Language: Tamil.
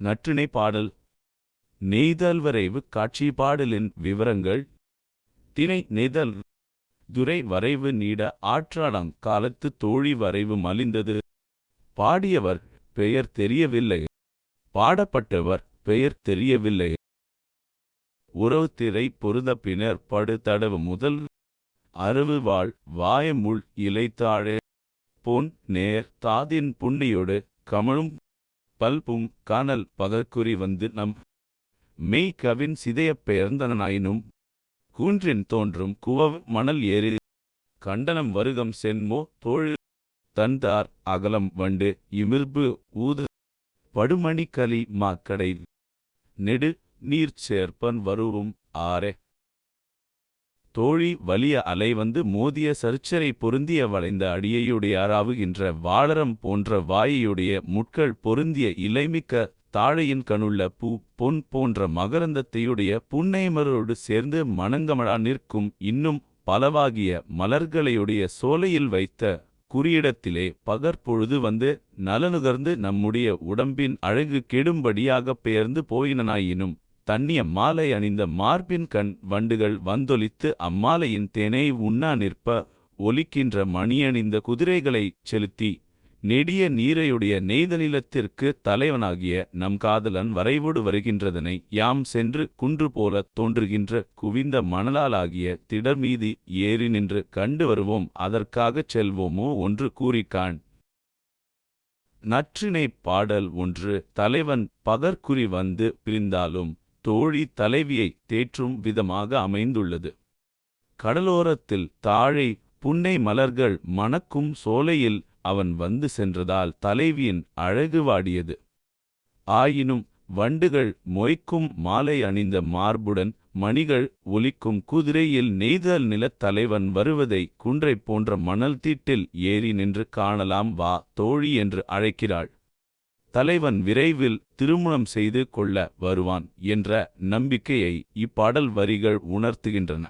நற்றிணை பாடல். நெய்தல்வரைவு காட்சி பாடலின் விவரங்கள். திணை நெய்தல். துரை வரைவு நீட ஆற்றாடம் காலத்து தோழி வரைவு மலிந்தது. பாடியவர் பெயர் தெரியவில்லை. பாடப்பட்டவர் பெயர் தெரியவில்லை. உறவு திரை பொருத பின்னர் படு தடவு முதல். அறுவு வாழ் வாயமுள் இலைத்தாழே. பொன் நேர் தாதின் புண்ணியோடு கமழும் பல்பும் காணல் பகற்குறி வந்து நம் மெய் கவின் சிதையப் பெயர்ந்தனாயினும் கூன்றின் தோன்றும் குவவ் மணல் ஏறி கண்டனம் வருகம் சென்மோ தோழு தந்தார் அகலம் வண்டு இமிர்பு ஊது படுமணிக்கலி மாக்கடை நெடு நீர் சேர்ப்பன் வருவும் ஆரே தோழி வலிய அலை வந்து மோதிய சர்ச்சரை பொருந்திய வளைந்த அடியையுடையாராவுகின்ற வாளரம் போன்ற வாயையுடைய முட்கள் பொருந்திய இலைமிக்க தாழையின் கணுள்ள பூ பொன் போன்ற மகரந்தத்தையுடைய புன்னைமரோடு சேர்ந்து மணங்கமழா நிற்கும் இன்னும் பலவாகிய மலர்களையுடைய சோலையில் வைத்த குறியிடத்திலே பகற்பொழுது வந்து நலனுகர்ந்து நம்முடைய உடம்பின் அழகு கெடும்படியாகப் பெயர்ந்து போயினனாயினும் தண்ணிய மாலை அணிந்த மார்பின் கண் வண்டுகள் வந்தொலித்து அம்மாலையின் தேனை உண்ணா நிற்ப ஒலிக்கின்ற மணியணிந்த குதிரைகளைச் செலுத்தி நெடிய நீரையுடைய நெய்தநிலத்திற்கு தலைவனாகிய நம் காதலன் வரைவோடு வருகின்றதனை யாம் சென்று குன்று போலத் தோன்றுகின்ற குவிந்த மணலாலாகிய திடர்மீதி ஏறி நின்று கண்டு வருவோம் அதற்காகச் செல்வோமோ ஒன்று கூறிக்கான் நற்றினை பாடல் ஒன்று தலைவன் பகற்குறி வந்து பிரிந்தாலும் தோழி தலைவியை தேற்றும் விதமாக அமைந்துள்ளது. கடலோரத்தில் தாழை புன்னை மலர்கள் மணக்கும் சோலையில் அவன் வந்து சென்றதால் தலைவியின் அழகு வாடியது. ஆயினும் வண்டுகள் மொய்க்கும் மாலை அணிந்த மார்புடன் மணிகள் ஒலிக்கும் குதிரையில் நெய்தல் நிலத் தலைவன் வருவதை குன்றை போன்ற மணல் தீட்டில் ஏறி நின்று காணலாம் வா தோழி என்று அழைக்கிறாள். தலைவன் விரைவில் திருமணம் செய்து கொள்ள வருவான் என்ற நம்பிக்கையை இப்பாடல் வரிகள் உணர்த்துகின்றன.